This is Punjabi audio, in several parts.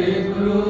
Pedro.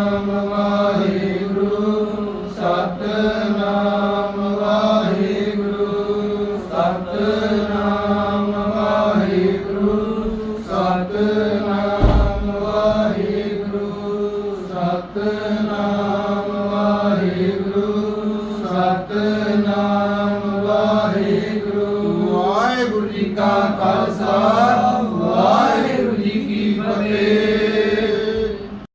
ਸਤਨਾਮ ਵਾਹਿਗੁਰੂ। ਵਾਹਿਗੁਰੂ ਜੀ ਕਾ ਖਾਲਸਾ।